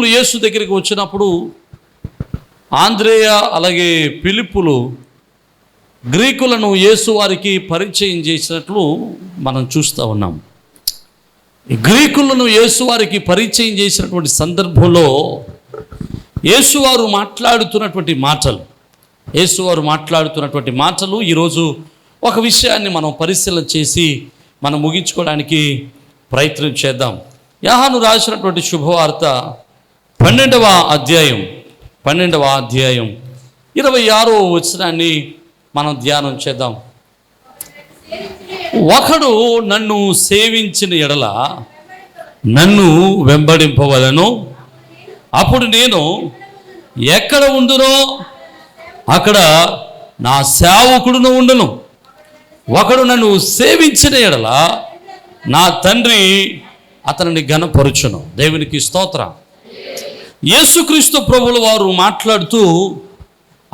గ్రీకులు యేసు దగ్గరికి వచ్చినప్పుడు ఆంధ్రేయ అలాగే పిలుపులు గ్రీకులను యేసు వారికి పరిచయం చేసినట్లు మనం చూస్తూ ఉన్నాం. గ్రీకులను యేసు వారికి పరిచయం చేసినటువంటి సందర్భంలో యేసువారు మాట్లాడుతున్నటువంటి మాటలు యేసువారు మాట్లాడుతున్నటువంటి మాటలు ఈరోజు ఒక విషయాన్ని మనం పరిశీలన చేసి మనం ముగించుకోవడానికి ప్రయత్నం చేద్దాం. యాహాను రాసినటువంటి శుభవార్త పన్నెండవ అధ్యాయం పన్నెండవ అధ్యాయం. ఇరవై ఆరో వచనాన్ని మనం ధ్యానం చేద్దాం. ఒకడు నన్ను సేవించిన ఎడల నన్ను వెంబడింపవలను. అప్పుడు నేను ఎక్కడ ఉండునో అక్కడ నా సేవకుడును ఉండను. ఒకడు నన్ను సేవించిన ఎడల నా తండ్రి అతనిని ఘనపరుచును. దేవునికి స్తోత్రం. యేసుక్రీస్తు ప్రభుల వారు మాట్లాడుతూ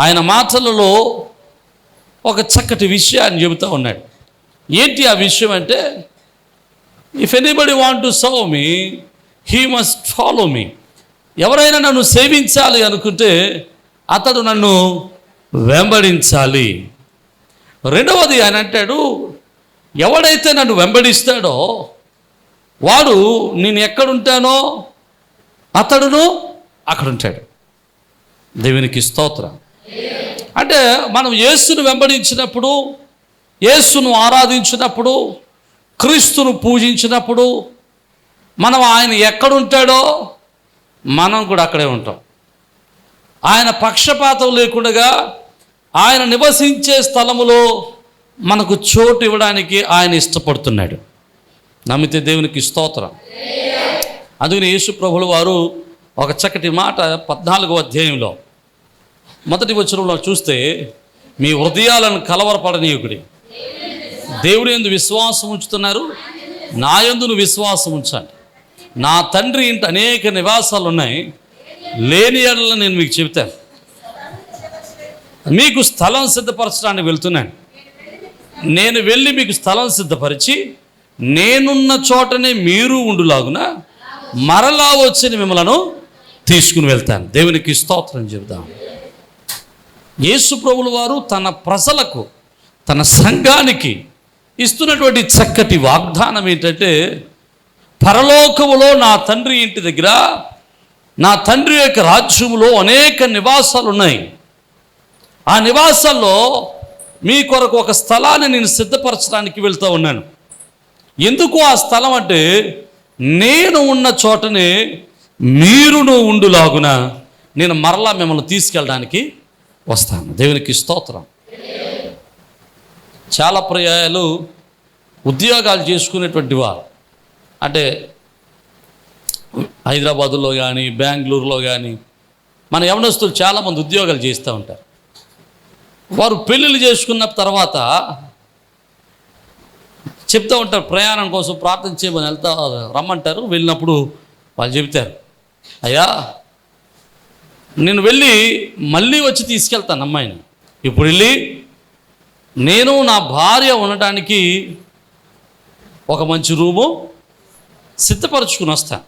ఆయన మాటలలో ఒక చక్కటి విషయాన్ని చెబుతూ ఉన్నాడు. ఏంటి ఆ విషయం అంటే if anybody want to serve me he must follow me ఎవరైనా నన్ను సేవించాలి అనుకుంటే అతడు నన్ను వెంబడించాలి. రెండవది ఆయన అంటాడు ఎవడైతే నన్ను వెంబడిస్తాడో వాడు నేను ఎక్కడుంటానో అతడును అక్కడ ఉంటాడు. దేవునికి స్తోత్రం. అంటే మనం యేసును వెంబడించినప్పుడు యేసును ఆరాధించినప్పుడు క్రీస్తును పూజించినప్పుడు మనం ఆయన ఎక్కడుంటాడో మనం కూడా అక్కడే ఉంటాం. ఆయన పక్షపాతం లేకుండా ఆయన నివసించే స్థలములో మనకు చోటు ఇవ్వడానికి ఆయన ఇష్టపడుతున్నాడు. నమ్మితే దేవునికి స్తోత్రం. అందుకని యేసు ప్రభులు వారు ఒక చక్కటి మాట పద్నాలుగో అధ్యాయంలో. మొదటి వచనంలో చూస్తే మీ హృదయాలను కలవరపడనీయుకుడి. దేవుని ఎందు విశ్వాసం ఉంచుతున్నారు. నా యందును విశ్వాసం ఉంచండి. నా తండ్రి ఇంటి అనేక నివాసాలు ఉన్నాయి లేని ఎడల నేను మీకు చెబుతాను. మీకు స్థలం సిద్ధపరచడానికి వెళ్తున్నాను. నేను వెళ్ళి మీకు స్థలం సిద్ధపరిచి నేనున్న చోటనే మీరు ఉండులాగున మరలా వచ్చిన మిమ్మలను తీసుకుని వెళ్తాను. దేవునికి స్తోత్రం చెబుదాం. యేసు ప్రభులు వారు తన ప్రజలకు తన సంఘానికి ఇస్తున్నటువంటి చక్కటి వాగ్దానం ఏంటంటే పరలోకములో నా తండ్రి ఇంటి దగ్గర నా తండ్రి యొక్క రాజ్యములో అనేక నివాసాలు ఉన్నాయి. ఆ నివాసాల్లో మీ కొరకు ఒక స్థలాన్ని నేను సిద్ధపరచడానికి వెళ్తూ ఉన్నాను. ఎందుకు ఆ స్థలం అంటే నేను ఉన్న చోటనే మీరును ఉండులాగున నేను మరలా మిమ్మల్ని తీసుకెళ్ళడానికి వస్తాను. దేవునికి స్తోత్రం. చాలా పర్యాయాలు ఉద్యోగాలు చేసుకునేటువంటి వారు. అంటే హైదరాబాదులో కానీ బెంగళూరులో కానీ మన యవనస్తులు చాలామంది ఉద్యోగాలు చేస్తూ ఉంటారు. వారు పెళ్ళిళ్ళు చేసుకున్న తర్వాత చెప్తూ ఉంటారు ప్రయాణం కోసం ప్రార్థన చేయమని వెళ్తా రమ్మంటారు. వెళ్ళినప్పుడు వాళ్ళు చెబుతారు. అయ్యా నేను వెళ్ళి మళ్ళీ వచ్చి తీసుకెళ్తాను అమ్మాయిని. ఇప్పుడు వెళ్ళి నేను నా భార్య ఉండటానికి ఒక మంచి రూము సిద్ధపరచుకుని వస్తాను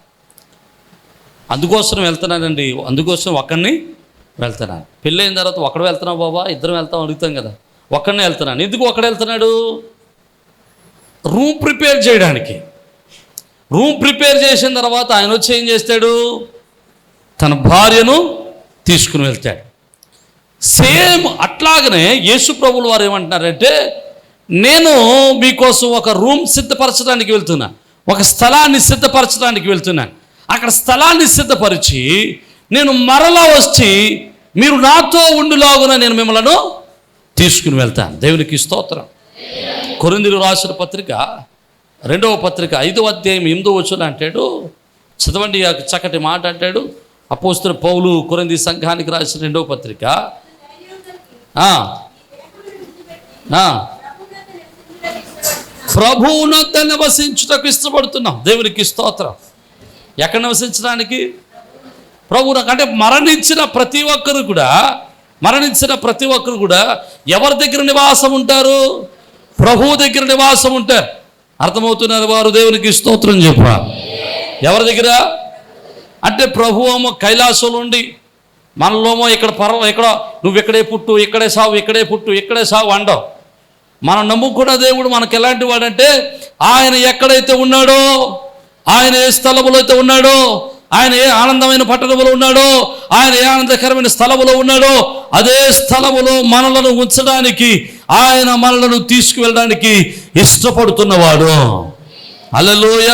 అందుకోసం వెళ్తున్నానండి. అందుకోసం ఒక్కడిని వెళ్తున్నాను పెళ్ళైన తర్వాత ఒక్కడ వెళ్తున్నావు బాబా? ఇద్దరం వెళ్తాం అడుగుతాం కదా. ఒక్కడనే వెళ్తున్నాను. ఎందుకు ఒక్కడ వెళ్తున్నాడు? రూమ్ ప్రిపేర్ చేయడానికి. రూమ్ ప్రిపేర్ చేసిన తర్వాత ఆయన వచ్చి ఏం చేస్తాడు? తన భార్యను తీసుకుని వెళ్తాడు. సేమ్ అట్లాగనే యేసు ప్రభుల వారు ఏమంటున్నారంటే నేను మీకోసం ఒక రూమ్ సిద్ధపరచడానికి వెళ్తున్నా. ఒక స్థలాన్ని సిద్ధపరచడానికి వెళ్తున్నాను అక్కడ స్థలాన్ని సిద్ధపరిచి నేను మరలా వచ్చి మీరు నాతో ఉండులాగున నేను మిమ్మల్ని తీసుకుని వెళ్తాను. దేవునికి స్తోత్రం. కొరిందులు రాసిన పత్రిక రెండవ పత్రిక ఐదవ అధ్యాయం ఎనిమిదో వచ్చిన అంటాడు. చదవండి చక్కటి మాట అంటాడు. అపోస్తుల పౌలు కురంది సంఘానికి రాసిన రెండవ పత్రిక. ప్రభువునొద్ద నివసించుటకు ఇష్టపడుతున్నాం. దేవునికి స్తోత్రం. ఎక్కడ నివసించడానికి? ప్రభు అంటే మరణించిన ప్రతి ఒక్కరు కూడా మరణించిన ప్రతి ఒక్కరు కూడా ఎవరి దగ్గర నివాసం ఉంటారు? ప్రభువు దగ్గర నివాసం ఉంటారు. అర్థమవుతున్నారు వారు? దేవునికి స్తోత్రం చెప్ప ఎవరి దగ్గర? అంటే ప్రభువేమో కైలాసంలో ఉండి మనలోమో ఇక్కడ పర్వం ఇక్కడ నువ్వు ఇక్కడే పుట్టు ఇక్కడే సావు ఇక్కడే పుట్టు ఇక్కడే సావు అండవు. మనం నమ్ముకున్న దేవుడు మనకు ఎలాంటి వాడంటే ఆయన ఎక్కడైతే ఉన్నాడో ఆయన ఏ స్థలములో అయితే ఉన్నాడో ఆయన ఏ ఆనందమైన పట్టణములో ఉన్నాడో ఆయన ఏ ఆనందకరమైన స్థలములో ఉన్నాడో అదే స్థలములో మనలను ఉంచడానికి ఆయన మనలను తీసుకువెళ్ళడానికి ఇష్టపడుతున్నవాడు. అలలోయ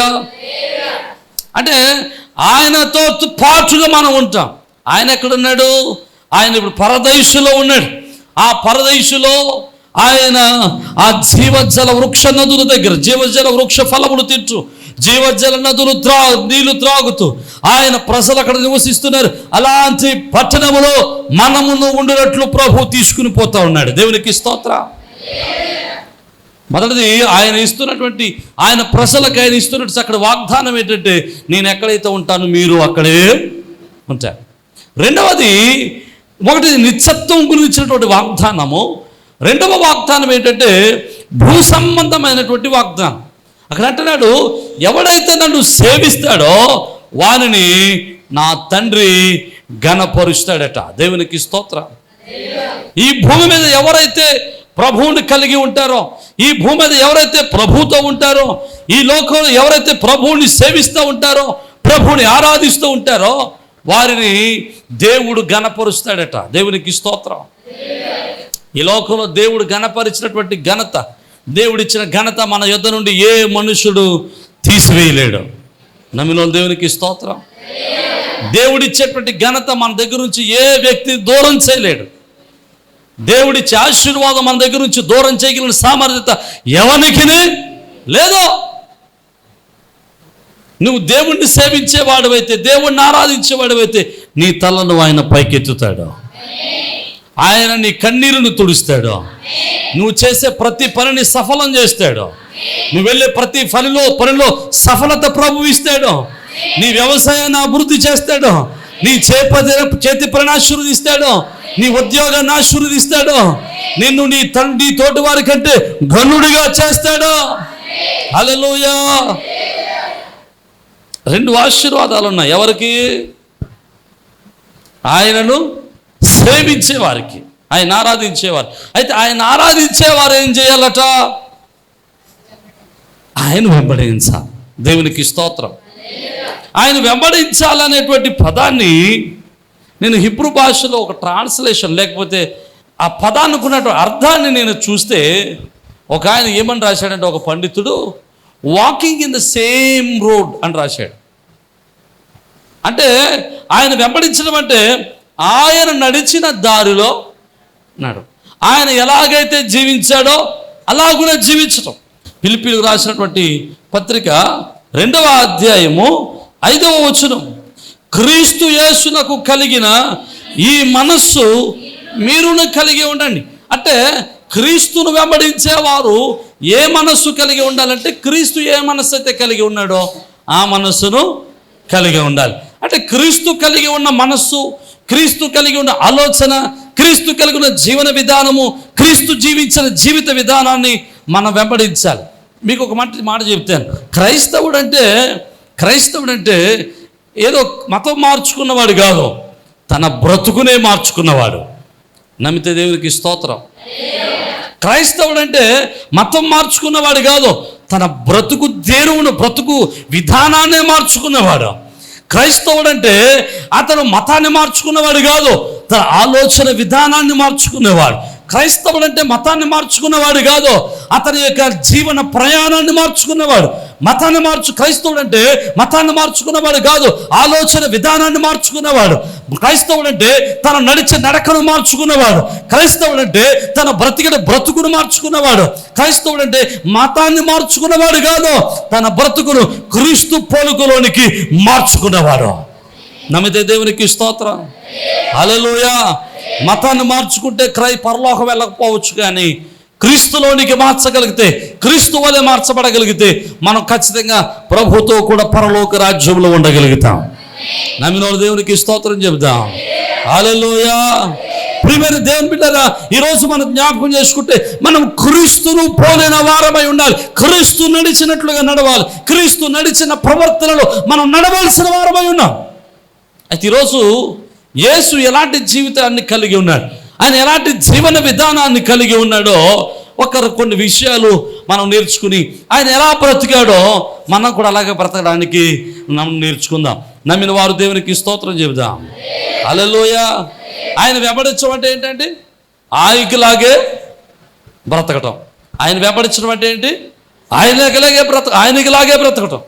అంటే ఆయనతో పాటుగా మనం ఉంటాం. ఆయన ఎక్కడున్నాడు? ఆయన ఇప్పుడు పరదైసులో ఉన్నాడు. ఆ పరదైసులో ఆయన ఆ జీవజల వృక్ష నదుల దగ్గర జీవజల వృక్ష ఫలములు తింటూ జీవజల నదులు త్రా నీళ్ళు త్రాగుతూ ఆయన ప్రజలు అక్కడ నివసిస్తున్నారు. అలాంటి పట్టణములో మనమును ఉండినట్లు ప్రభు తీసుకుని పోతా ఉన్నాడు. దేవునికి స్తోత్ర. మొదటిది ఆయన ఇస్తున్నటువంటి ఆయన ప్రజలకు ఆయన ఇస్తున్నట్టు అక్కడ వాగ్దానం ఏంటంటే నేను ఎక్కడైతే ఉంటాను మీరు అక్కడే ఉంటారు. రెండవది ఒకటి నిత్యత్వం గురించినటువంటి వాగ్దానము. రెండవ వాగ్దానం ఏంటంటే భూ సంబంధమైనటువంటి వాగ్దానం. అక్కడ అంటున్నాడు ఎవడైతే నన్ను సేవిస్తాడో వానిని నా తండ్రి ఘనపరుస్తాడట. దేవునికి స్తోత్రం. ఈ భూమి మీద ఎవరైతే ప్రభువుని కలిగి ఉంటారో ఈ భూమి మీద ఎవరైతే ప్రభుతో ఉంటారో ఈ లోకంలో ఎవరైతే ప్రభువుని సేవిస్తూ ఉంటారో ప్రభువుని ఆరాధిస్తూ ఉంటారో వారిని దేవుడు గణపరుస్తాడట దేవునికి స్తోత్రం. ఈ లోకంలో దేవుడు గణపరిచినటువంటి ఘనత దేవుడిచ్చిన ఘనత మన యుద్ధ నుండి ఏ మనుషుడు తీసివేయలేడు. నమ్మిన దేవునికి స్తోత్రం. దేవుడిచ్చేటువంటి ఘనత మన దగ్గర నుంచి ఏ వ్యక్తి దూరం చేయలేడు. దేవుడిచ్చే ఆశీర్వాదం మన దగ్గర నుంచి దూరం చేయగలిగిన సామర్థ్యత ఎవరికి లేదో. నువ్వు దేవుణ్ణి సేవించేవాడువైతే దేవుణ్ణి ఆరాధించేవాడువైతే నీ తలను ఆయన పైకెత్తుతాడు. ఆయన నీ కన్నీరును తుడుస్తాడు. నువ్వు చేసే ప్రతి పనిని సఫలం చేస్తాడు. నువ్వు వెళ్ళే ప్రతి పనిలో పనిలో సఫలత ప్రభు ఇస్తాడు. నీ వ్యవసాయాన్ని అభివృద్ధి చేస్తాడు. నీ చేపది చేతి పని ఆశీర్వదిస్తాడు. నీ ఉద్యోగాన్ని ఆశీర్వదిస్తాడు. నిన్ను నీ తండ్రి తోటి వారి కంటే గనుడిగా చేస్తాడు. అలలోయా రెండు ఆశీర్వాదాలు ఉన్నాయి. ఎవరికి? ఆయనను సేవించేవారికి ఆయన ఆరాధించేవారు. అయితే ఆయన ఆరాధించేవారు ఏం చేయాలట? ఆయన వెంబడించాలి. దేవునికి స్తోత్రం. ఆయన వెంబడించాలనేటువంటి పదాన్ని నేను హిబ్రూ భాషలో ఒక ట్రాన్స్లేషన్ లేకపోతే ఆ పదానుకున్నటువంటి అర్థాన్ని నేను చూస్తే ఒక ఆయన ఏమని రాశాడంటే ఒక పండితుడు walking in the same road అని రాశాడు. అంటే ఆయన వెంబడించడం అంటే ఆయన నడిచిన దారిలో నడు ఆయన ఎలాగైతే జీవించాడో అలా కూడా జీవించడం పిలిపిలు రాసినటువంటి పత్రిక రెండవ అధ్యాయము ఐదవ వచనం. క్రీస్తు యేసునకు కలిగిన ఈ మనస్సు మీరును కలిగి ఉండండి. అంటే క్రీస్తును వెంబడించేవారు ఏ మనస్సు కలిగి ఉండాలంటే క్రీస్తు ఏ మనస్సు అయితే కలిగి ఉన్నాడో ఆ మనస్సును కలిగి ఉండాలి. అంటే క్రీస్తు కలిగి ఉన్న మనస్సు క్రీస్తు కలిగి ఉన్న ఆలోచన క్రీస్తు కలిగి ఉన్న జీవన విధానము క్రీస్తు జీవించిన జీవిత విధానాన్ని మనం వెంబడించాలి. మీకు ఒక మాట మాట చెప్తాను. క్రైస్తవుడు అంటే క్రైస్తవుడు అంటే ఏదో మతం మార్చుకున్నవాడు కాదు తన బ్రతుకునే మార్చుకున్నవాడు. నమ్మితే దేవునికి స్తోత్రం. క్రైస్తవుడు అంటే మతం మార్చుకున్నవాడు కాదు తన బ్రతుకు దేవుని బ్రతుకు విధానాన్నే మార్చుకున్నవాడు. క్రైస్తవుడు అంటే అతను మతాన్ని మార్చుకున్నవాడు కాదు తన ఆలోచన విధానాన్ని మార్చుకునేవాడు. క్రైస్తవుడు అంటే మతాన్ని మార్చుకున్నవాడు కాదు. అతని యొక్క జీవన ప్రయాణాన్ని మార్చుకున్నవాడు. మతాన్ని మార్చు క్రైస్తవుడు అంటే మతాన్ని మార్చుకున్నవాడు కాదు. ఆలోచన విధానాన్ని మార్చుకున్నవాడు. క్రైస్తవుడు అంటే తన నడిచే నడకను మార్చుకున్నవాడు. క్రైస్తవుడు అంటే తన బ్రతికిన బ్రతుకును మార్చుకున్నవాడు. క్రైస్తవుడు అంటే మతాన్ని మార్చుకున్నవాడు కాదు. తన బ్రతుకును క్రీస్తు పోలుకులోనికి మార్చుకున్నవాడు. నమ్మితే దేవునికి స్తోత్రం. అలలోయా మతాన్ని మార్చుకుంటే క్రై పరలోకం వెళ్ళకపోవచ్చు కానీ క్రీస్తులోనికి మార్చగలిగితే క్రీస్తు వలె మార్చబడగలిగితే మనం ఖచ్చితంగా ప్రభుతో కూడా పరలోక రాజ్యంలో ఉండగలుగుతాం. నమ్మిన దేవునికి స్తోత్రం చెబుతాం హల్లెలూయా. ప్రియమైన దేవుని బిడ్డరా ఈరోజు మనం జ్ఞాపకం చేసుకుంటే మనం క్రీస్తును పోలిన వారమై ఉండాలి. క్రీస్తు నడిచినట్లుగా నడవాలి. క్రీస్తు నడిచిన ప్రవర్తనలో మనం నడవలసిన వారమై ఉన్నాం. అయితే ఈరోజు యేసు ఎలాంటి జీవితాన్ని కలిగి ఉన్నాడు? ఆయన ఎలాంటి జీవన విధానాన్ని కలిగి ఉన్నాడో ఒకరు కొన్ని విషయాలు మనం నేర్చుకుని ఆయన ఎలా బ్రతికాడో మనం కూడా అలాగే బ్రతకడానికి మనం నేర్చుకుందాం. నమ్మిన వారు దేవునికి స్తోత్రం చెబుదాం. అలలోయ ఆయన వెంబడించడం అంటే ఏంటంటే ఆయనకిలాగే బ్రతకటం. ఆయన వెంబడించడం అంటే ఏంటి? ఆయనకిలాగే బ్రత ఆయనకిలాగే బ్రతకటం.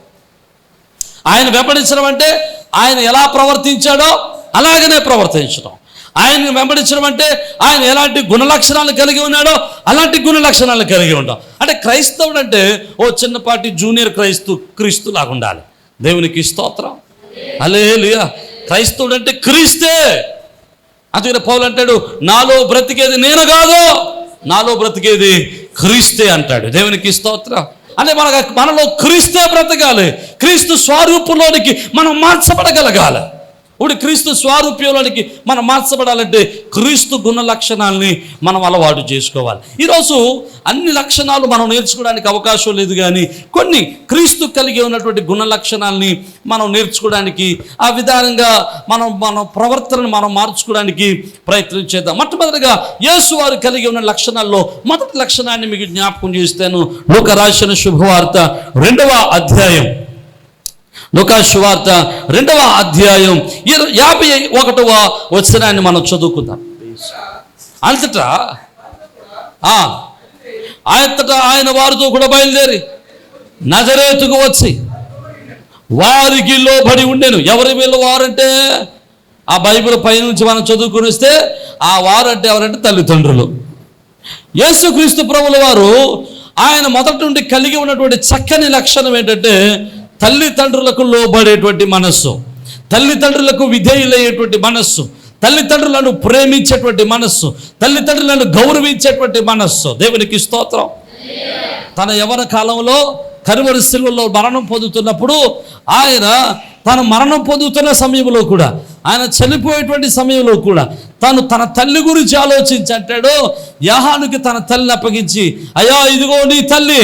ఆయన వెంబడించడం అంటే ఆయన ఎలా ప్రవర్తించాడో అలాగనే ప్రవర్తించడం ఆయన వెంబడించడం అంటే ఆయన ఎలాంటి గుణ లక్షణాలు కలిగి ఉన్నాడో అలాంటి గుణ లక్షణాలు కలిగి ఉండడం అంటే క్రైస్తవుడు అంటే ఓ చిన్నపాటి జూనియర్ క్రైస్తు క్రీస్తు లాగా ఉండాలి. దేవునికి స్తోత్రం. అలే క్రైస్తవుడు అంటే క్రీస్తే. అందుకని పౌలు అంటాడు నాలో బ్రతికేది నేను కాదు నాలో బ్రతికేది క్రీస్తే అంటాడు. దేవునికి స్తోత్రం. అంటే మన మనలో క్రీస్తే బ్రతకాలి. క్రీస్తు స్వరూపంలోనికి మనం మార్చబడగలగాలి. ఇప్పుడు క్రీస్తు స్వారూప్యంలోనికి మనం మార్చబడాలంటే క్రీస్తు గుణ లక్షణాలని మనం అలవాటు చేసుకోవాలి. ఈరోజు అన్ని లక్షణాలు మనం నేర్చుకోవడానికి అవకాశం లేదు కానీ కొన్ని క్రీస్తు కలిగి ఉన్నటువంటి గుణ లక్షణాలని మనం నేర్చుకోవడానికి ఆ విధానంగా మనం మన ప్రవర్తనను మనం మార్చుకోవడానికి ప్రయత్నం చేద్దాం. మొట్టమొదటిగా యేసు వారు కలిగి ఉన్న లక్షణాల్లో మొదటి లక్షణాన్ని మీకు జ్ఞాపకం చేస్తాను. లోక రాసిన శుభవార్త రెండవ అధ్యాయం. లోకాశువార్త రెండవ అధ్యాయం యాభై ఒకటవ వచనాన్ని మనం చదువుకుందాం. అంతటా ఆ, అంతటా ఆయన వారితో కూడా బయలుదేరి నజరేతుకు వచ్చి వారికి లోబడి ఉండేను. ఎవరి వీళ్ళు వారంటే ఆ బైబిల్ పైనుంచి మనం చదువుకుని వస్తే ఆ వారంటే ఎవరంటే తల్లిదండ్రులు. యేసుక్రీస్తు ప్రభుల వారు ఆయన మొదటి నుండి కలిగి ఉన్నటువంటి చక్కని లక్షణం ఏంటంటే తల్లిదండ్రులకు లోబడేటువంటి మనస్సు. తల్లిదండ్రులకు విధేయులయ్యేటువంటి మనస్సు. తల్లిదండ్రులను ప్రేమించేటువంటి మనస్సు. తల్లిదండ్రులను గౌరవించేటువంటి మనస్సు. దేవునికి స్తోత్రం. తన యవన కాలంలో కరువరి శిలువలో మరణం పొందుతున్నప్పుడు ఆయన తను మరణం పొందుతున్న సమయంలో కూడా ఆయన చనిపోయేటువంటి సమయంలో కూడా తను తన తల్లి గురించి ఆలోచించి అంటాడు యాహానుకి తన తల్లిని అప్పగించి అయ్యా ఇదిగో నీ తల్లి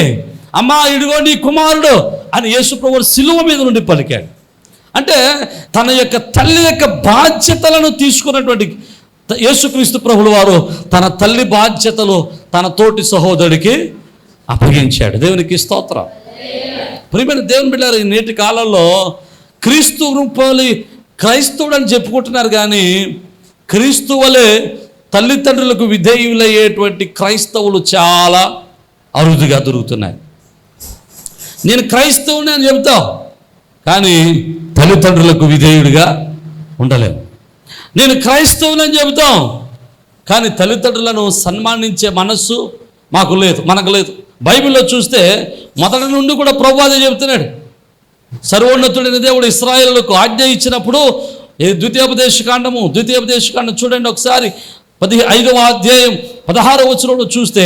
అమ్మా ఇదిగో నీ కుమారుడు అని యేసుప్రభు శిలువ మీద నుండి పలికాడు. అంటే తన యొక్క తల్లి యొక్క బాధ్యతలను తీసుకున్నటువంటి యేసుక్రీస్తు ప్రభులు వారు తన తల్లి బాధ్యతలు తన తోటి సహోదరుడికి అప్పగించాడు. దేవునికి స్తోత్రం. ప్రియమైన దేవుని బిడ్డారు ఈ నేటి కాలంలో క్రీస్తు రూపాలి క్రైస్తవుడు అని చెప్పుకుంటున్నారు కానీ క్రీస్తు వలె తల్లిదండ్రులకు విధేయులయ్యేటువంటి క్రైస్తవులు చాలా అరుదుగా దొరుకుతున్నాయి. నేను క్రైస్తవుని అని చెప్తావు కానీ తల్లిదండ్రులకు విధేయుడిగా ఉండలేము నేను క్రైస్తవుని అని చెబుతాం కానీ తల్లిదండ్రులను సన్మానించే మనస్సు మాకు లేదు మనకు లేదు. బైబిల్లో చూస్తే మొదటి నుండి కూడా ప్రభువాదే చెబుతున్నాడు సర్వోన్నతుడైన దేవుడు ఇస్రాయేళ్ళకు ఆజ్ఞ ఇచ్చినప్పుడు ఈ ద్వితీయోపదేశ కాండము చూడండి ఒకసారి. పది ఐదవ అధ్యాయం పదహారవ వచనంలో చూస్తే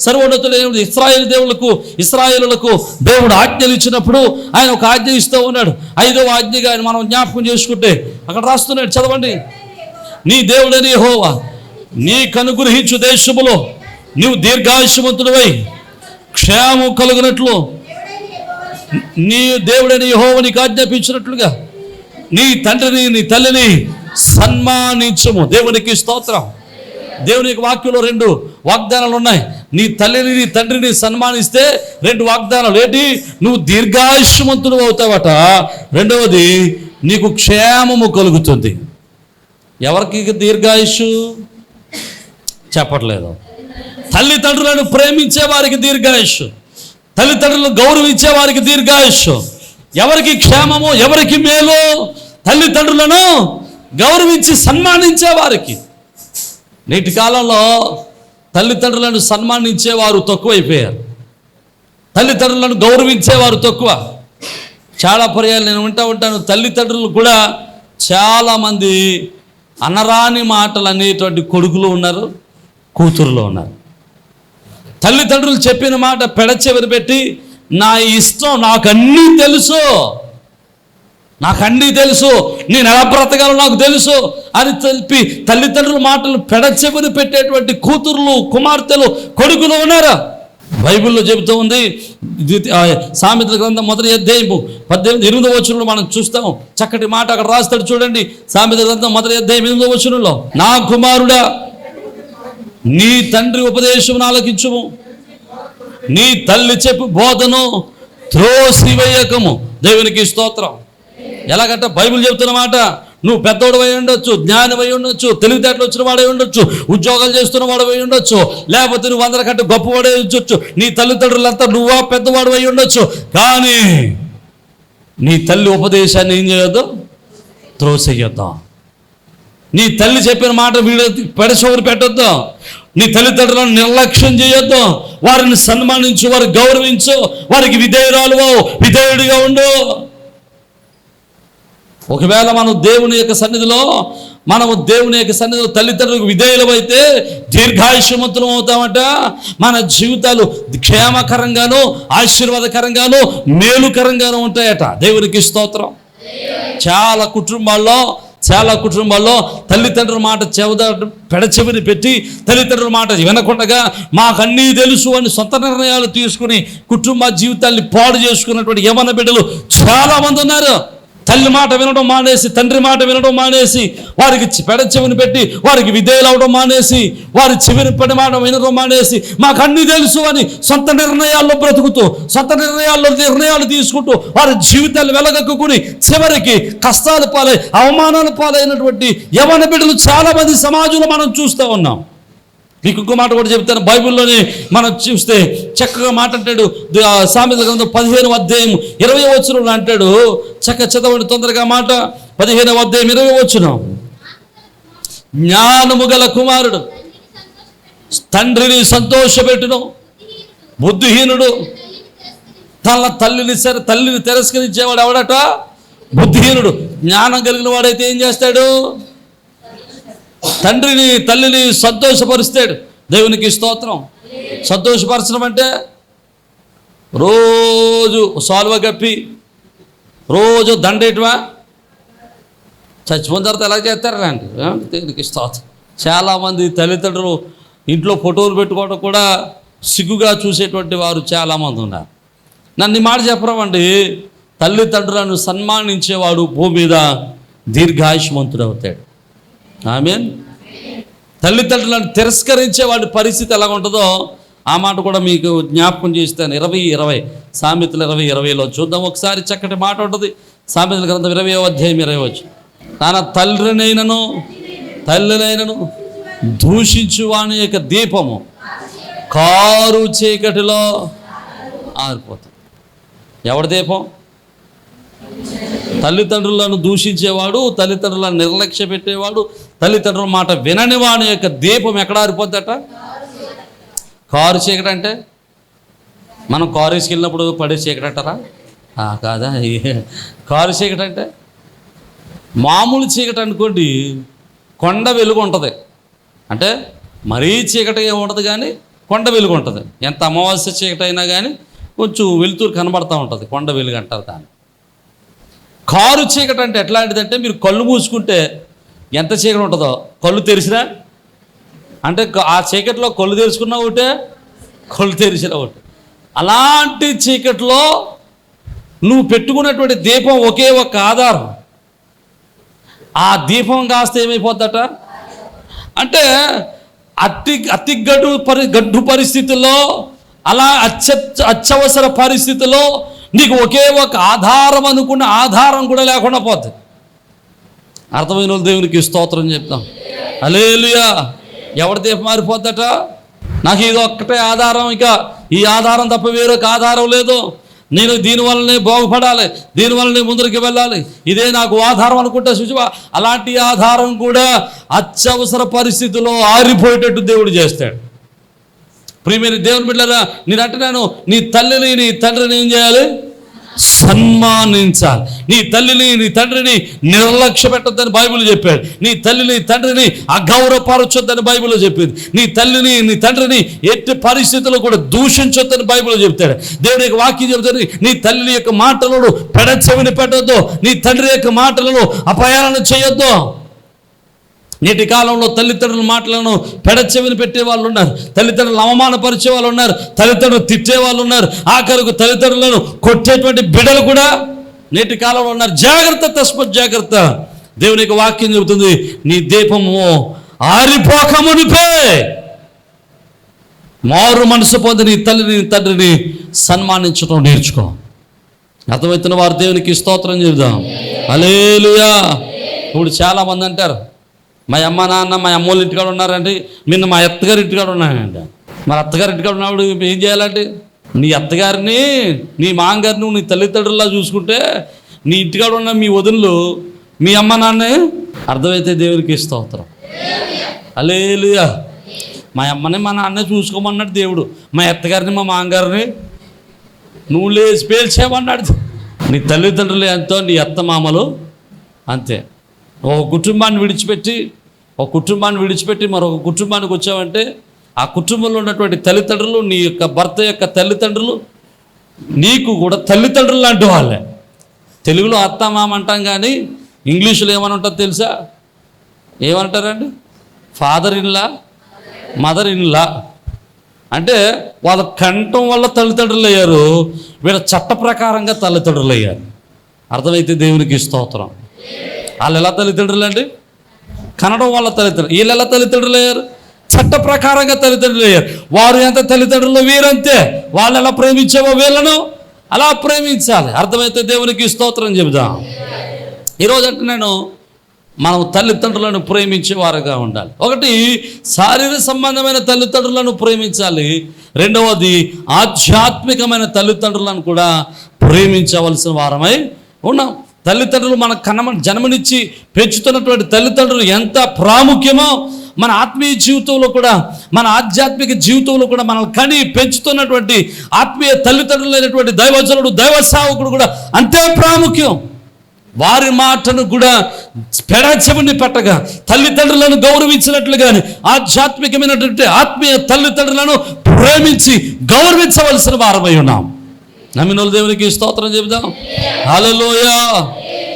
సర్వోన్నతులైన ఇస్రాయేల్ దేవులకు ఇస్రాయేలులకు దేవుడు ఆజ్ఞలు ఇచ్చినప్పుడు ఆయన ఒక ఆజ్ఞ ఇస్తూ ఉన్నాడు. ఐదవ ఆజ్ఞగా ఆయన మనం జ్ఞాపకం చేసుకుంటే అక్కడ రాస్తున్నాడు చదవండి. నీ దేవుడని హోవా నీ కనుగ్రహించు దేశములో నీవు దీర్ఘాయుష్మంతుడివై క్షేమం కలుగునట్లు నీ దేవుడని యెహోవా నీకు ఆజ్ఞాపించినట్లుగా నీ తండ్రిని నీ తల్లిని సన్మానించము. దేవునికి స్తోత్రం. దేవుని యొక్క వాక్యంలో రెండు వాగ్దానాలు ఉన్నాయి. నీ తల్లిని నీ తండ్రిని సన్మానిస్తే రెండు వాగ్దానాలు. ఏంటి? నువ్వు దీర్ఘాయుష్మంతుడు అవుతావట. రెండవది నీకు క్షేమము కలుగుతుంది. ఎవరికి దీర్ఘాయుషు? చెప్పట్లేదు. తల్లిదండ్రులను ప్రేమించే వారికి దీర్ఘాయుష్. తల్లిదండ్రులను గౌరవించే వారికి దీర్ఘాయుష్. ఎవరికి క్షేమము ఎవరికి మేలు? తల్లిదండ్రులను గౌరవించి సన్మానించే వారికి. నేటి కాలంలో తల్లిదండ్రులను సన్మానించేవారు తక్కువైపోయారు. తల్లిదండ్రులను గౌరవించేవారు తక్కువ. చాలా పర్యాలు నేను వింటూ ఉంటాను. తల్లిదండ్రులు కూడా చాలామంది అనరాని మాటలు అనేటువంటి కొడుకులు ఉన్నారు కూతురులో ఉన్నారు. తల్లిదండ్రులు చెప్పిన మాట పెడచెవిని పెట్టి నా ఇష్టం నాకు అన్నీ తెలుసు. నాకు అన్నీ తెలుసు. నేను ఎలా బ్రతకాలో నాకు తెలుసు. అని తెలిపి తల్లిదండ్రుల మాటలు పెడచెవిని పెట్టేటువంటి కూతుర్లు కుమార్తెలు కొడుకులు ఉన్నారా? బైబిల్లో చెబుతూ ఉంది. ద్వితీ- సామెతల గ్రంథం మొదటి అధ్యాయము పద్దెనిమిది ఎనిమిదో వచనంలో మనం చూస్తాం చక్కటి మాట అక్కడ రాస్తాడు చూడండి. సామెతల గ్రంథం మొదటి అధ్యాయం ఎనిమిదో వచనంలో. నా కుమారుడా నీ తండ్రి ఉపదేశం ఆలకించుము నీ తల్లి చెప్పు బోధను త్రోసివేయకము. దేవునికి స్తోత్రం. ఎలాగంటే బైబిల్ చెబుతున్న మాట నువ్వు పెద్దవాడు ఉండొచ్చు జ్ఞానమై ఉండొచ్చు తెలివితేటలు వచ్చిన వాడై ఉండొచ్చు ఉద్యోగాలు చేస్తున్న వాడవై ఉండొచ్చు లేకపోతే నువ్వు అందరికంటే గొప్పవాడు అయి ఉండొచ్చు నీ తల్లిదండ్రులంతా నువ్వా పెద్దవాడు అయి ఉండొచ్చు కానీ నీ తల్లి ఉపదేశాన్ని ఏం చేయొద్దు? త్రోసేయొద్దాం. నీ తల్లి చెప్పిన మాట వీడు పెడసోరు పెట్టొద్దు. నీ తల్లిదండ్రులను నిర్లక్ష్యం చేయొద్దు. వారిని సన్మానించు వారిని గౌరవించు వారికి విధేయురాలు విధేయుడిగా ఉండు. ఒకవేళ మనం దేవుని యొక్క సన్నిధిలో మనము దేవుని యొక్క సన్నిధిలో తల్లిదండ్రులకు విధేయులమైతే దీర్ఘాయుష్యమంతులం అవుతామట. మన జీవితాలు క్షేమకరంగాను ఆశీర్వాదకరంగాను మేలుకరంగాను ఉంటాయట. దేవునికి స్తోత్రం. చాలా కుటుంబాల్లో చాలా కుటుంబాల్లో తల్లిదండ్రుల మాట చెవద పెడచెవిని పెట్టి తల్లిదండ్రుల మాట వినకుండగా మాకన్నీ తెలుసు అని సొంత నిర్ణయాలు తీసుకుని కుటుంబ జీవితాన్ని పాడు చేసుకున్నటువంటి యమన బిడ్డలు చాలా మంది ఉన్నారు. తల్లి మాట వినడం మానేసి తండ్రి మాట వినడం మానేసి వారికి చి- పెడ చెవిని పెట్టి వారికి విధేయులు అవడం మానేసి వారి చెవిని పడి మాట వినడం మానేసి మాకు అన్నీ తెలుసు అని సొంత నిర్ణయాల్లో బ్రతుకుతూ సొంత నిర్ణయాల్లో నిర్ణయాలు తీసుకుంటూ వారి జీవితాలు వెలగక్కుని చివరికి కష్టాలు పాలై అవమానాలు పాలైనటువంటి యవన బిడ్డలు చాలామంది సమాజంలో మనం చూస్తూ ఉన్నాం. నీకు ఇంకో మాట కూడా చెప్తాను. బైబిల్లోనే మనం చూస్తే చక్కగా మాట అంటాడు. సామెత గ్రంథం పదిహేను అధ్యాయం ఇరవై వచ్చును అంటాడు. చక్క చదవండి తొందరగా మాట. పదిహేను అధ్యాయం ఇరవై వచ్చును జ్ఞానము గల కుమారుడు తండ్రిని సంతోషపెట్టును బుద్ధిహీనుడు తన తల్లిని సరే తల్లిని తిరస్కరించేవాడు ఎవడట? బుద్ధిహీనుడు. జ్ఞానం కలిగిన వాడైతే ఏం చేస్తాడు? తండ్రిని తల్లిని సంతోషపరుస్తాడు. దేవునికి స్తోత్రం. సంతోషపరచడం అంటే రోజు సాల్వ కప్పి రోజు దండేయటమా చచ్చిపోయిన తర్వాత ఎలా చేస్తారండి దేవునికి స్తోత్రం. చాలామంది తల్లిదండ్రులు ఇంట్లో ఫోటోలు పెట్టుకోవడం కూడా సిగ్గుగా చూసేటువంటి వారు చాలామంది ఉన్నారు. నన్ను మాట చెప్పరామండి తల్లిదండ్రులను సన్మానించేవాడు భూమి మీద దీర్ఘాయుష్మంతుడు అవుతాడు. ఆమెన్. తల్లిదండ్రులను తిరస్కరించే వాడి పరిస్థితి ఎలా ఉంటుందో ఆ మాట కూడా మీకు జ్ఞాపకం చేస్తాను. ఇరవై ఇరవై. సామెతలు ఇరవై ఇరవైలో చూద్దాం. ఒకసారి చక్కటి మాట ఉంటుంది. సామెతల గ్రంథం ఇరవై అధ్యాయం ఇరవై వచ్చు తన తల్లినైనను తల్లినైనను దూషించువాని యొక్క దీపము కారు చీకటిలో ఆరిపోతుంది. ఎవరి దీపం? తల్లిదండ్రులను దూషించేవాడు తల్లిదండ్రులను నిర్లక్ష్య పెట్టేవాడు తల్లిదండ్రుల మాట వినని వాని యొక్క దీపం ఎక్కడ ఆరిపోద్దట? కారు చీకటి అంటే? మనం కారు వేసుకెళ్ళినప్పుడు పడే చీకటి అంటారా? కాదా? కారు చీకటి అంటే? మామూలు చీకటి అనుకోండి కొండ వెలుగు ఉంటుంది. అంటే మరీ చీకటి ఉండదు కానీ కొండ వెలుగు ఉంటుంది. ఎంత అమావాస్య చీకటి అయినా కానీ కొంచెం వెలుతురు కనబడతా ఉంటుంది కొండ వెలుగు అంటారు దాన్ని. కారు చీకటి అంటే ఎట్లాంటిదంటే మీరు కళ్ళు మూసుకుంటే ఎంత చీకటి ఉంటుందో? కళ్ళు తెరిచినా? అంటే ఆ చీకటిలో కళ్ళు తెరుచుకున్నా ఒకటే కళ్ళు తెరిచిన ఒకటి. అలాంటి చీకటిలో నువ్వు పెట్టుకున్నటువంటి దీపం ఒకే ఒక ఆధారం. ఆ దీపం కాస్త ఏమైపోద్దట? అంటే అతి అతి గడు పరి గడ్డు పరిస్థితుల్లో అలా అత్య అత్యవసర పరిస్థితుల్లో నీకు ఒకే ఒక ఆధారం అనుకున్న ఆధారం కూడా లేకుండా పోతుంది అర్థమైన వాళ్ళు దేవునికి స్తోత్రం చెప్తాం. అలేలుయా ఎవరి దీపం మారిపోద్దట? నాకు ఇది ఒక్కటే ఆధారం ఇక. ఈ ఆధారం తప్ప వేరొక ఆధారం లేదు. నేను దీనివల్లనే బాగుపడాలి. దీనివల్లనే ముందరికి వెళ్ళాలి. ఇదే నాకు ఆధారం అనుకుంటే సుచివా అలాంటి ఆధారం కూడా అత్యవసర పరిస్థితుల్లో ఆరిపోయేటట్టు దేవుడు చేస్తాడు. ప్రియమైన దేవుని బిడ్డరా నేను అంటున్నాను నీ తల్లిని నీ తండ్రిని ఏం చేయాలి? సన్మానించాలి. నీ తల్లిని నీ తండ్రిని నిర్లక్ష్య పెట్టొద్దని బైబిల్ చెప్పాడు. నీ తల్లిని తండ్రిని అగౌరవపరచొద్దని బైబిల్ చెప్పింది. నీ తల్లిని నీ తండ్రిని ఎట్టి పరిస్థితుల్లో కూడా దూషించొద్దని బైబిల్ చెప్తాడు. దేవుని యొక్క వాక్యం చెబుతుంది నీ తల్లి యొక్క మాటలను పెడచెవిని పెట్టొద్దు. నీ తండ్రి యొక్క మాటలను అపయాలను చేయొద్దు. నేటి కాలంలో తల్లిదండ్రుల మాటలను పెడచెవిని పెట్టే వాళ్ళు ఉన్నారు. తల్లిదండ్రులు అవమానపరిచే వాళ్ళు ఉన్నారు. తల్లిదండ్రులు తిట్టే వాళ్ళు ఉన్నారు. ఆఖరుకు తల్లిదండ్రులను కొట్టేటువంటి బిడ్డలు కూడా నేటి కాలంలో ఉన్నారు. జాగ్రత్త తస్మత్ జాగ్రత్త. దేవుని యొక్క వాక్యం చెబుతుంది నీ దీపము ఆరిపోకమునిపే మారు మనసు పొంది నీ తల్లిని తండ్రిని సన్మానించడం నేర్చుకో. అర్థమవుతున్న వారు దేవునికి స్తోత్రం చెబుదాం. అలేలుయా ఇప్పుడు చాలామంది అంటారు మా అమ్మ నాన్న మా అమ్మోళ్ళ ఇంటికాడ ఉన్నారంటే నిన్న మా అత్తగారి ఇంటికాడ ఉన్నానంట. మరి అత్తగారి ఇంటికాడ ఉన్నప్పుడు ఏం చేయాలంటే? నీ అత్తగారిని నీ మామగారిని నీ తల్లిదండ్రులా చూసుకుంటే నీ ఇంటికాడ ఉన్న మీ వదినలు మీ అమ్మ నాన్నే అర్థమైతే దేవునికి స్తోత్రం. అలేలుయా మా అమ్మని మా నాన్న చూసుకోమన్నాడు దేవుడు. మా అత్తగారిని మా మామగారిని నువ్వు లేచి పేల్చేమన్నాడు నీ తల్లిదండ్రులు ఎంతో నీ అత్త మామలు అంతే. ఒక కుటుంబాన్ని విడిచిపెట్టి ఒక కుటుంబాన్ని విడిచిపెట్టి మరొక కుటుంబానికి వచ్చావంటే ఆ కుటుంబంలో ఉన్నటువంటి తల్లిదండ్రులు నీ యొక్క భర్త యొక్క తల్లిదండ్రులు నీకు కూడా తల్లిదండ్రులు లాంటి వాళ్ళే. తెలుగులో అత్తమామ అంటాం కానీ ఇంగ్లీషులో ఏమని ఉంటుందో తెలుసా? ఏమంటారండి? ఫాదర్ ఇన్లా మదర్ ఇన్లా అంటే వాళ్ళ కంఠం వల్ల తల్లిదండ్రులు అయ్యారు. వీళ్ళ చట్ట ప్రకారంగా తల్లిదండ్రులు అయ్యారు. అర్థమైతే దేవునికి స్తోత్రం. వాళ్ళు ఎలా తల్లిదండ్రులు అండి కనడం వాళ్ళ తల్లిదండ్రులు వీళ్ళు తల్లిదండ్రులు అయ్యారు? చట్ట ప్రకారంగా తల్లిదండ్రులు అయ్యారు. వారు ఎంత తల్లిదండ్రులు వీరంతే. వాళ్ళు ఎలా ప్రేమించావో వీళ్ళను అలా ప్రేమించాలి. అర్థమైతే దేవునికి స్తోత్రం చెబుదాం. ఈరోజు అంటే నేను మనం తల్లిదండ్రులను ప్రేమించే వారుగా ఉండాలి. ఒకటి శారీరక సంబంధమైన తల్లిదండ్రులను ప్రేమించాలి. రెండవది ఆధ్యాత్మికమైన తల్లిదండ్రులను కూడా ప్రేమించవలసిన వారమై ఉన్నాం. తల్లిదండ్రులు మన కనమ జన్మనిచ్చి పెంచుతున్నటువంటి తల్లిదండ్రులు ఎంత ప్రాముఖ్యమో మన ఆత్మీయ జీవితంలో కూడా మన ఆధ్యాత్మిక జీవితంలో కూడా మనల్ని కని పెంచుతున్నటువంటి ఆత్మీయ తల్లిదండ్రులైనటువంటి దైవజనుడు దైవ సేవకుడు కూడా అంతే ప్రాముఖ్యం. వారి మాటను కూడా పెడచెవిని పెట్టగా తల్లిదండ్రులను గౌరవించినట్లుగానే ఆధ్యాత్మికమైనటువంటి ఆత్మీయ తల్లిదండ్రులను ప్రేమించి గౌరవించవలసిన వారమై ఉన్నాం. నమ్మినోళ్ళ దేవునికి స్తోత్రం చెబుదాం. హల్లెలూయ.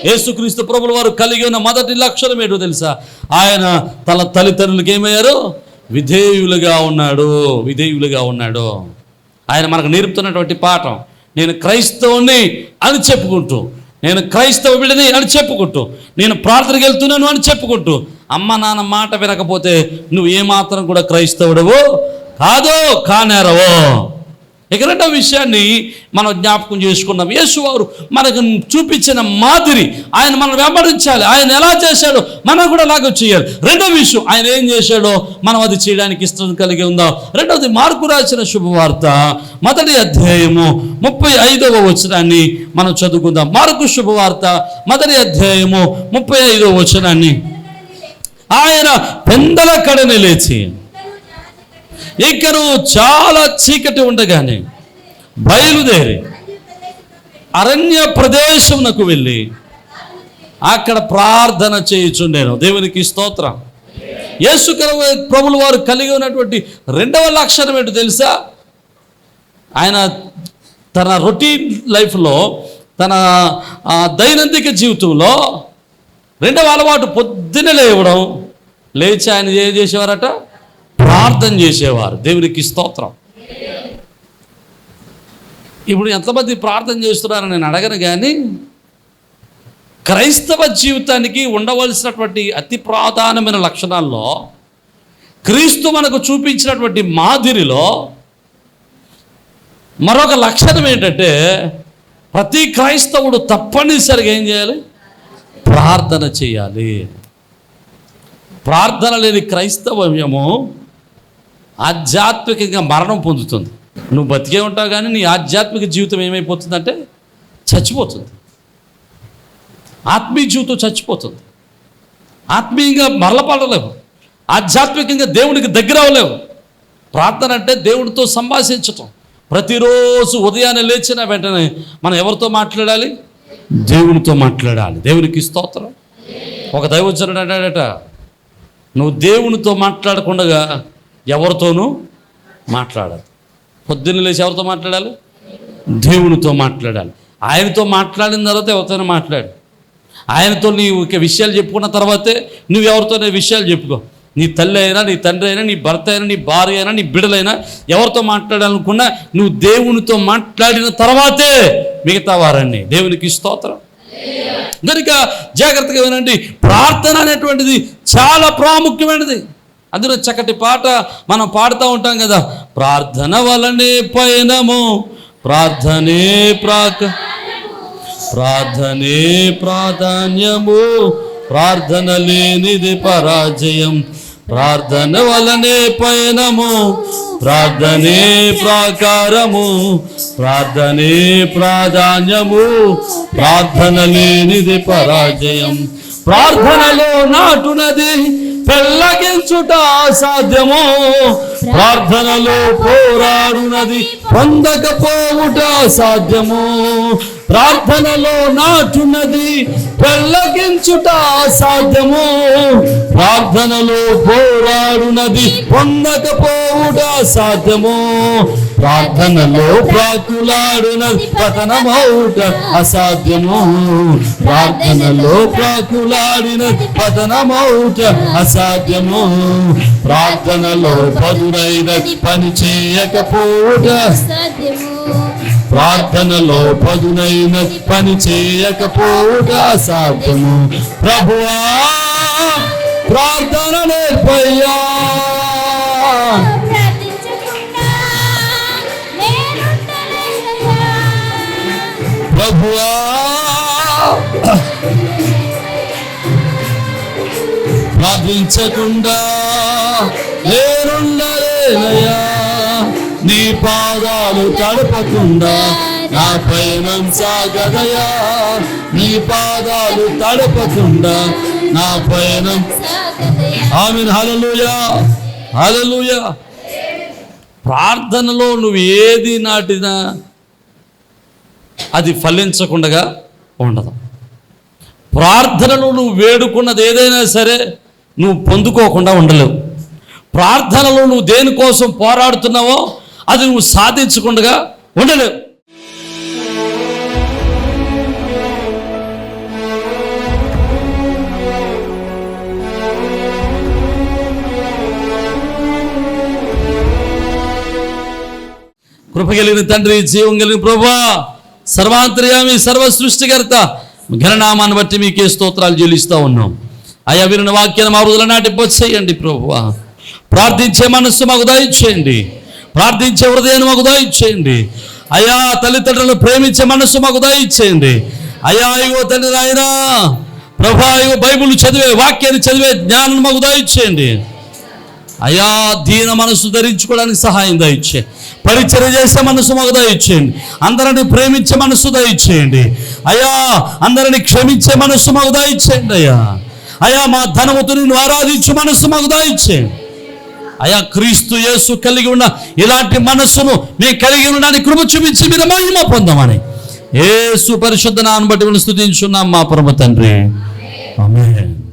యేసుక్రీస్తు ప్రభుల వారు కలిగి ఉన్న మొదటి లక్షణం ఏంటో తెలుసా? ఆయన తన తల్లిదండ్రులకు ఏమయ్యారు? విధేయులుగా ఉన్నాడు విధేయులుగా ఉన్నాడు. ఆయన మనకు నేర్పుతున్నటువంటి పాఠం నేను క్రైస్తవుని అని చెప్పుకుంటూ నేను క్రైస్తవ బిడ్డని అని చెప్పుకుంటూ నేను ప్రార్థనకి వెళ్తున్నాను అని చెప్పుకుంటూ అమ్మ నాన్న మాట వినకపోతే నువ్వు ఏమాత్రం కూడా క్రైస్తవుడవు? కాదో కానేరవో. ఇక రెండో విషయాన్ని మనం జ్ఞాపకం చేసుకున్నాం. యేసువారు మనకు చూపించిన మాదిరి ఆయన మనం వెంబడించాలి. ఆయన ఎలా చేశాడో మనం కూడా అలాగే చేయాలి. రెండో విషయం ఆయన ఏం చేశాడో మనం అది చేయడానికి ఇష్టం కలిగి ఉందాం. రెండవది మార్కు రాసిన శుభవార్త మొదటి అధ్యాయము ముప్పై ఐదవ వచనాన్ని మనం చదువుకుందాం. మార్కు శుభవార్త మొదటి అధ్యాయము ముప్పై ఐదవ వచనాన్ని. ఆయన పెందల కడని లేచి ఇకను చాలా చీకటి ఉండగానే బయలుదేరి అరణ్య ప్రదేశమునకు వెళ్ళి అక్కడ ప్రార్థన చేయుచుండేను. దేవునికి స్తోత్రం. యేసుకర ప్రభులు వారు కలిగి ఉన్నటువంటి రెండవ లక్షణం ఏంటో తెలుసా? ఆయన తన రొటీన్ లైఫ్లో తన దైనందిక జీవితంలో రెండవ అలవాటు పొద్దున లేవడం లేచి ఆయన ఏం చేసేవారట? ప్రార్థన చేసేవారు. దేవునికి స్తోత్రం. ఇప్పుడు ఎంతమంది ప్రార్థన చేస్తున్నారని నేను అడగను కానీ క్రైస్తవ జీవితానికి ఉండవలసినటువంటి అతి ప్రధానమైన లక్షణాల్లో క్రీస్తు మనకు చూపించినటువంటి మాదిరిలో మరొక లక్షణం ఏంటంటే ప్రతి క్రైస్తవుడు తప్పనిసరిగా ఏం చేయాలి? ప్రార్థన చేయాలి. ప్రార్థన లేని క్రైస్తవ్యము ఆధ్యాత్మికంగా మరణం పొందుతుంది. నువ్వు బతికే ఉంటావు కానీ నీ ఆధ్యాత్మిక జీవితం ఏమైపోతుందంటే చచ్చిపోతుంది. ఆత్మీయ జీవితం చచ్చిపోతుంది. ఆత్మీయంగా మరలపడలేవు ఆధ్యాత్మికంగా దేవునికి దగ్గర అవ్వలేవు. ప్రార్థన అంటే దేవుడితో సంభాషించటం. ప్రతిరోజు ఉదయాన్నే లేచిన వెంటనే మనం ఎవరితో మాట్లాడాలి? దేవునితో మాట్లాడాలి. దేవునికి స్తోత్రం. ఒక దైవజనుడు అన్నాడట నువ్వు దేవునితో మాట్లాడకుండా ఎవరితోనూ మాట్లాడాలి పొద్దున్న లేచి ఎవరితో మాట్లాడాలి? దేవునితో మాట్లాడాలి. ఆయనతో మాట్లాడిన తర్వాత ఎవరితోనే మాట్లాడు. ఆయనతో నీవు ఇక విషయాలు చెప్పుకున్న తర్వాతే నువ్వు ఎవరితోనే విషయాలు చెప్పుకో. నీ తల్లి అయినా నీ తండ్రి అయినా నీ భర్త అయినా నీ భార్య అయినా నీ బిడ్డలైనా ఎవరితో మాట్లాడాలనుకున్నా నువ్వు దేవునితో మాట్లాడిన తర్వాతే మిగతా వారాన్ని. దేవునికి స్తోత్రం. కనుక జాగ్రత్తగా వినండి. ప్రార్థన అనేటువంటిది చాలా ప్రాముఖ్యమైనది. అందులో చక్కటి పాట మనం పాడుతూ ఉంటాం కదా. ప్రార్థన వలనే పయనము ప్రార్థనే ప్రాక ప్రార్థనే ప్రాధాన్యము ప్రార్థన లేనిది పరాజయం. ప్రార్థన వలనే పయనము ప్రార్థనే ప్రాకారము ప్రార్థనే ప్రాధాన్యము ప్రార్థన లేనిది పరాజయం. ప్రార్థనలో నాటునది పెళ్ళగించుట అసాధ్యము. ప్రార్థనలో పోరాడునది పొందకపోవుట అసాధ్యము. ప్రార్థనలో నాటున్నది వెళ్ళగించుట అసాధ్యము. ప్రార్థనలో పోరాడునది పొందకపోవుట అసాధ్యము. ప్రార్థనలో ప్రాకులాడునది పతనమౌట అసాధ్యము. ప్రార్థనలో ప్రాకులాడినది పతనమౌట అసాధ్యము. ప్రార్థనలో పదునైనది పని చేయకపోవుట అసాధ్యము. ప్రార్థనలో పదునైన పని చేయకపోగా అసాధ్యము. ప్రభువా ప్రార్థన నేర్పయ్యా. ప్రభువా ప్రార్థించకుండా నేనుండలేనయ్యా పాదాలు తడపకుండా నా పయనం సాగదయా. నీ పాదాలు తడపకుండా నా పయనం సాగదయా. ఆమెన్. హల్లెలూయా. హల్లెలూయా. ప్రార్థనలో నువ్వు ఏది నాటినా అది ఫలించకుండా ఉండదు. ప్రార్థనలో నువ్వు వేడుకున్నది ఏదైనా సరే నువ్వు పొందుకోకుండా ఉండలేవు. ప్రార్థనలో నువ్వు దేనికోసం పోరాడుతున్నావో అది నువ్వు సాధించకుండా ఉండలేవు. కృప కలిగిన తండ్రి జీవం కలిగిన ప్రభా సర్వాంతర్యామి సర్వ సృష్టికర్త ఘననామాన్ని బట్టి మీకే స్తోత్రాలు చెల్లిస్తూ ఉన్నాం. అయ్యా వీరిని వాక్యాన్ని మా రోజుల నాటి చేయండి ప్రభువా. ప్రార్థించే మనస్సు మాకు దయచేయండి. ప్రార్థించే హృదయాన్ని మాకు దయచేయండి. అయ్యా తల్లిదండ్రులను ప్రేమించే మనస్సు మాకు దయచేయండి. అయ్యా అయ్యో తండ్రి నాయనా ప్రభా ఇగో బైబిల్ చదివే వాక్యాన్ని చదివే జ్ఞానం మాకు దయచేయండి. అయా దీన మనసు ధరించుకోవడానికి సహాయం దయచే. పరిచయం చేసే మనసు మాకు దయచేయండి. అందరిని ప్రేమించే మనసు దయచేయండి. అయ్యా అందరిని క్షమించే మనసు మాకు దయచేయండి అయ్యా. అయా మా ధనవతుని ఆరాధించు మనసు మాకు దయచేయండి. అయా క్రీస్తు యేసు కలిగి ఉన్న ఇలాంటి మనస్సును మేము కలిగి ఉండడానికి కృప చూపించి మీరు మహిమ పొందమని. యేసు పరిశుద్ధ నాన్న బట్టి మనం స్తుతించున్నాం మా పరమ తండ్రి. ఆమేన్.